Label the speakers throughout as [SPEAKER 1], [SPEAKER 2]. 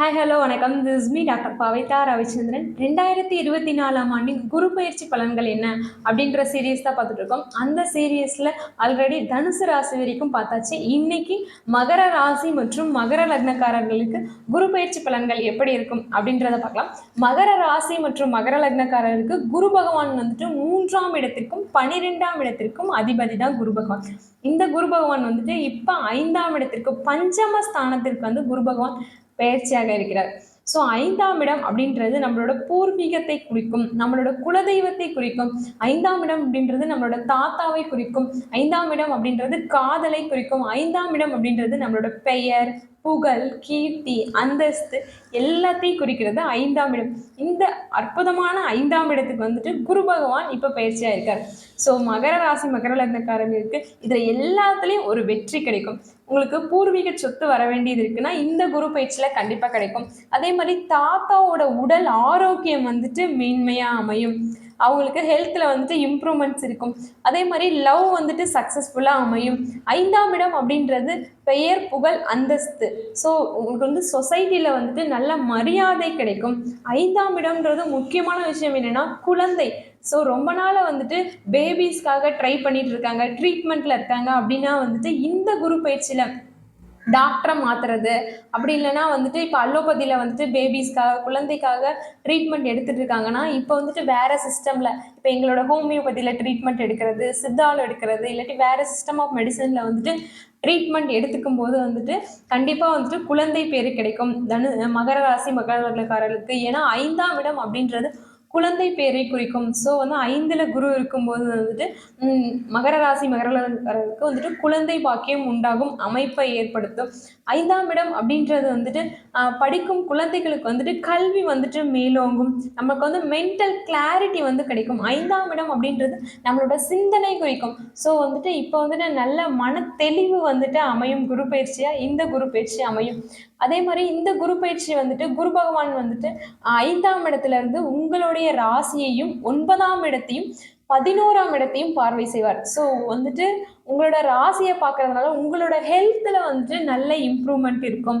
[SPEAKER 1] Hi hello வணக்கம். This me doctor Pavitha Ravichandran. ரெண்டாயிரத்தி இருபத்தி நாலாம் ஆண்டின் குரு பயிற்சி பலன்கள் என்ன அப்படின்ற சீரியஸ் தான் பார்த்துட்டு இருக்கோம். அந்த சீரியஸில் ஆல்ரெடி தனுசு ராசி வரைக்கும் பார்த்தாச்சு. இன்னைக்கு மகர ராசி மற்றும் மகர லக்னக்காரர்களுக்கு குரு பயிற்சி பலன்கள் எப்படி இருக்கும் அப்படின்றத பார்க்கலாம். மகர ராசி மற்றும் மகர லக்னக்காரர்களுக்கு குரு பகவான் வந்துட்டு மூன்றாம் இடத்திற்கும் பனிரெண்டாம் இடத்திற்கும் அதிபதி தான் குரு பகவான். இந்த குரு பகவான் வந்துட்டு இப்போ ஐந்தாம் இடத்திற்கு பஞ்சம ஸ்தானத்திற்கு வந்து குரு பகவான் பெயர்ச்சியாக இருக்கிறார். ஸோ ஐந்தாம் இடம் அப்படின்றது நம்மளோட பூர்வீகத்தை குறிக்கும் நம்மளோட குலதெய்வத்தை குறிக்கும். ஐந்தாம் இடம் அப்படின்றது நம்மளோட தாத்தாவை குறிக்கும். ஐந்தாம் இடம் அப்படின்றது காதலை குறிக்கும். ஐந்தாம் இடம் அப்படின்றது நம்மளோட பெயர் புகழ் கீர்த்தி அந்தஸ்து எல்லாத்தையும் குறிக்கிறது ஐந்தாம் இடம். இந்த அற்புதமான ஐந்தாம் இடத்துக்கு வந்துட்டு குரு பகவான் இப்போ பயிற்சியாக இருக்கார். ஸோ மகர ராசி மகர லக்னக்காரங்களுக்கு இதில் எல்லாத்துலேயும் ஒரு வெற்றி கிடைக்கும். உங்களுக்கு பூர்வீக சொத்து வர வேண்டியது இருக்குன்னா இந்த குரு பயிற்சியில் கண்டிப்பாக கிடைக்கும். அதே மாதிரி தாத்தாவோட உடல் ஆரோக்கியம் வந்துட்டு மேன்மையாக அமையும். அவங்களுக்கு ஹெல்த்தில் வந்துட்டு இம்ப்ரூவ்மெண்ட்ஸ் இருக்கும். அதே மாதிரி லவ் வந்துட்டு சக்ஸஸ்ஃபுல்லாக அமையும். ஐந்தாம் இடம் அப்படின்றது பெயர் புகழ் அந்தஸ்து. ஸோ உங்களுக்கு வந்து சொசைட்டியில் வந்துட்டு நல்ல மரியாதை கிடைக்கும். ஐந்தாம் இடம்ன்றது முக்கியமான விஷயம் என்னென்னா குழந்தை. ஸோ ரொம்ப நாளாக வந்துட்டு பேபிஸ்க்காக ட்ரை பண்ணிகிட்டு இருக்காங்க ட்ரீட்மெண்ட்டில் இருக்காங்க அப்படின்னா வந்துட்டு இந்த குரு பயிற்சியில் டாக்டரை மாற்றுறது அப்படி இல்லைன்னா வந்துட்டு இப்போ அலோபதியில் வந்துட்டு பேபிஸ்க்காக குழந்தைக்காக ட்ரீட்மெண்ட் எடுத்துகிட்டு இருக்காங்கன்னா இப்போ வந்துட்டு வேறு சிஸ்டமில் இப்போ எங்களோட ஹோமியோபதியில் ட்ரீட்மெண்ட் எடுக்கிறது சித்தாவில் எடுக்கிறது இல்லாட்டி வேறு சிஸ்டம் ஆஃப் மெடிசனில் வந்துட்டு ட்ரீட்மெண்ட் எடுத்துக்கும் போது வந்துட்டு கண்டிப்பாக வந்துட்டு குழந்தை பேர் கிடைக்கும். தனு மகர ராசி மகரக்காரர்களுக்கு ஏன்னா ஐந்தாம் இடம் அப்படின்றது குழந்தை பேரை குறிக்கும். ஸோ வந்து ஐந்தில் குரு இருக்கும்போது வந்துட்டு மகர ராசி மகரர்களுக்கு வந்துட்டு குழந்தை பாக்கியம் உண்டாகும் அமைப்பை ஏற்படுத்தும். ஐந்தாம் இடம் அப்படின்றது வந்துட்டு படிக்கும் குழந்தைகளுக்கு வந்துட்டு கல்வி வந்துட்டு மேலோங்கும். நமக்கு வந்து மென்டல் கிளாரிட்டி வந்து கிடைக்கும். ஐந்தாம் இடம் அப்படின்றது நம்மளோட சிந்தனை குறிக்கும். ஸோ வந்துட்டு இப்போ வந்துட்டு நல்ல மன தெளிவு வந்துட்டு அமையும். குரு பயிற்சியாக இந்த குரு பயிற்சி அமையும். அதே மாதிரி இந்த குரு பயிற்சி வந்துட்டு குரு பகவான் வந்துட்டு ஐந்தாம் இடத்துல இருந்து உங்களுடைய ராசியையும் ஒன்பதாம் இடத்தையும் பதினோராம் இடத்தையும் பார்வை செய்வார். ஸோ வந்துட்டு உங்களோட ராசியை பார்க்கறதுனால உங்களோட ஹெல்த்தில் வந்துட்டு நல்ல இம்ப்ரூவ்மெண்ட் இருக்கும்.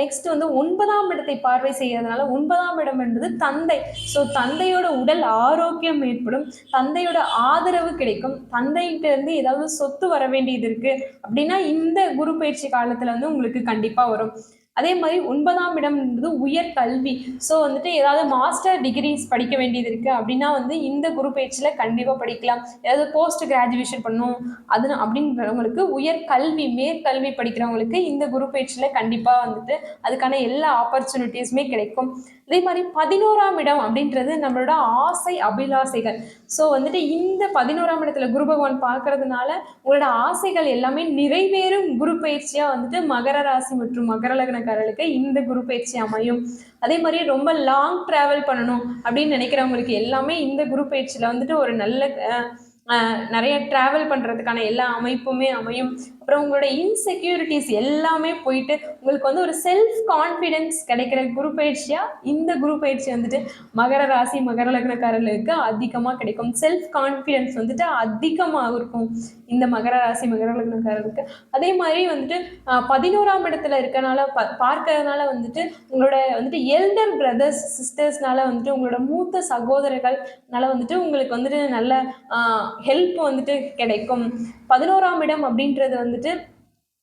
[SPEAKER 1] நெக்ஸ்ட் வந்து ஒன்பதாம் இடத்தை பார்வை செய்கிறதுனால ஒன்பதாம் இடம் என்பது தந்தை. ஸோ தந்தையோட உடல் ஆரோக்கியம் ஏற்படும். தந்தையோட ஆதரவு கிடைக்கும். தந்தைகிட்டேருந்து ஏதாவது சொத்து வர வேண்டியது இருக்குது அப்படின்னா இந்த குரு பயிற்சி காலத்தில் வந்து உங்களுக்கு கண்டிப்பாக வரும். அதே மாதிரி ஒன்பதாம் இடம்ன்றது உயர் கல்வி. ஸோ வந்துட்டு ஏதாவது மாஸ்டர் டிகிரிஸ் படிக்க வேண்டியது இருக்குது அப்படின்னா வந்து இந்த குரு பயிற்சியில் கண்டிப்பாக படிக்கலாம். ஏதாவது போஸ்ட் கிராஜுவேஷன் பண்ணும். அது அப்படின்றவங்களுக்கு உயர் கல்வி மேற்கல்வி படிக்கிறவங்களுக்கு இந்த குரு பயிற்சியில் கண்டிப்பாக வந்துட்டு அதுக்கான எல்லா ஆப்பர்ச்சுனிட்டிஸுமே கிடைக்கும். அதே மாதிரி பதினோராம் இடம் அப்படின்றது நம்மளோட ஆசை அபிலாசைகள். ஸோ வந்துட்டு இந்த பதினோராம் இடத்துல குரு பகவான் பார்க்கறதுனால உங்களோட ஆசைகள் எல்லாமே நிறைவேறும் குரு பயிற்சியாக வந்துட்டு மகர ராசி மற்றும் மகர லக்னக்காரர்களுக்கு இந்த குரு பயிற்சி அமையும். அதே மாதிரி ரொம்ப லாங் ட்ராவல் பண்ணணும் அப்படின்னு நினைக்கிறவங்களுக்கு எல்லாமே இந்த குரு பயிற்சியில் வந்துட்டு ஒரு நல்ல நிறைய ட்ராவல் பண்ணுறதுக்கான எல்லா அமைப்புமே அமையும். அப்புறம் உங்களோட இன்செக்யூரிட்டிஸ் எல்லாமே போயிட்டு உங்களுக்கு வந்து ஒரு செல்ஃப் கான்ஃபிடென்ஸ் கிடைக்கிற குரு பயிற்சியாக இந்த குரு பயிற்சி வந்துட்டு மகர ராசி மகர லக்னக்காரர்களுக்கு அதிகமாக கிடைக்கும். செல்ஃப் கான்ஃபிடென்ஸ் வந்துட்டு அதிகமாக இருக்கும் இந்த மகர ராசி மகர லக்னக்காரர்களுக்கு. அதே மாதிரி வந்துட்டு பதினோராம் இடத்துல இருக்கனால ப பார்க்கறதுனால வந்துட்டு உங்களோட வந்துட்டு எல்டர் பிரதர்ஸ் சிஸ்டர்ஸ்னால வந்துட்டு உங்களோட மூத்த சகோதரர்கள்னால வந்துட்டு உங்களுக்கு வந்துட்டு நல்ல ஹெல்ப் வந்துட்டு கிடைக்கும். பதினோராம் இடம் அப்படின்றது வந்து வந்துட்டு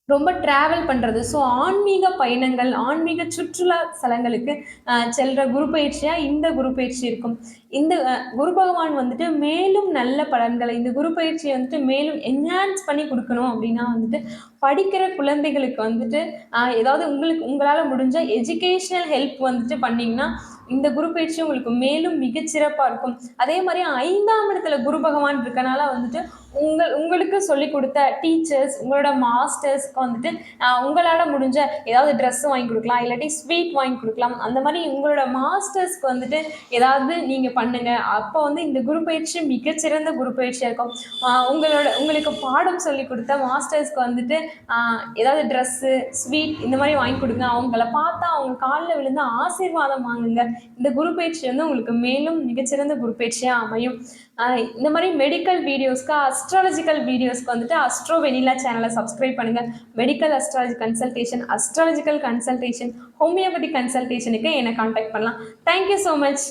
[SPEAKER 1] ரொம்ப ட்ராவல் பண்ணுறது ஸோ ஆன்மீக பயணங்கள் ஆன்மீக சுற்றுலா ஸ்தலங்களுக்கு செல்கிற குரு பயிற்சியாக இந்த குரு பயிற்சி இருக்கும். இந்த குரு பகவான் வந்துட்டு மேலும் நல்ல பலன்களை இந்த குரு பயிற்சியை வந்துட்டு மேலும் என்ஹான்ஸ் பண்ணி கொடுக்கணும் அப்படின்னா வந்துட்டு படிக்கிற குழந்தைகளுக்கு வந்துட்டு ஏதாவது உங்களுக்கு உங்களால் முடிஞ்ச எஜுகேஷ்னல் ஹெல்ப் வந்துட்டு பண்ணிங்கன்னா இந்த குரு பயிற்சி உங்களுக்கு மேலும் மிகச்சிறப்பாக இருக்கும். அதே மாதிரி ஐந்தாம் இடத்துல குரு பகவான் இருக்கனால வந்துட்டு உங்கள் உங்களுக்கு சொல்லி கொடுத்த டீச்சர்ஸ் உங்களோட மாஸ்டர்ஸ்க்கு வந்துட்டு உங்களால் முடிஞ்ச ஏதாவது ட்ரெஸ் வாங்கி கொடுக்கலாம் இல்லாட்டி ஸ்வீட் வாங்கி கொடுக்கலாம். அந்த மாதிரி உங்களோட மாஸ்டர்ஸ்க்கு வந்துட்டு ஏதாவது நீங்கள் பண்ணுங்கள் அப்போ வந்து இந்த குரு பயிற்சி மிகச்சிறந்த குரு பயிற்சியாக இருக்கும். உங்களோட உங்களுக்கு பாடம் சொல்லி கொடுத்த மாஸ்டர்ஸ்க்கு வந்துட்டு ஏதாவது ட்ரெஸ்ஸு ஸ்வீட் இந்த மாதிரி வாங்கி கொடுங்க. அவங்கள பார்த்தா அவங்க காலில் விழுந்து ஆசீர்வாதம் வாங்குங்க. இந்த குரு பயிற்சி வந்து உங்களுக்கு மேலும் மிகச்சிறந்த குரு பயிற்சியாக அமையும். இந்த மாதிரி மெடிக்கல் வீடியோஸ்க்கு அஸ்ட்ராலஜிக்கல் வீடியோஸ்க்கு வந்துட்டு அஸ்ட்ரோ வெனிலா சேனலை சப்ஸ்கிரைப் பண்ணுங்கள் medical astrology consultation astrological consultation homeopathy கன்சல்டேஷனுக்கு என்னை காண்டாக்ட் பண்ணலாம். Thank you so much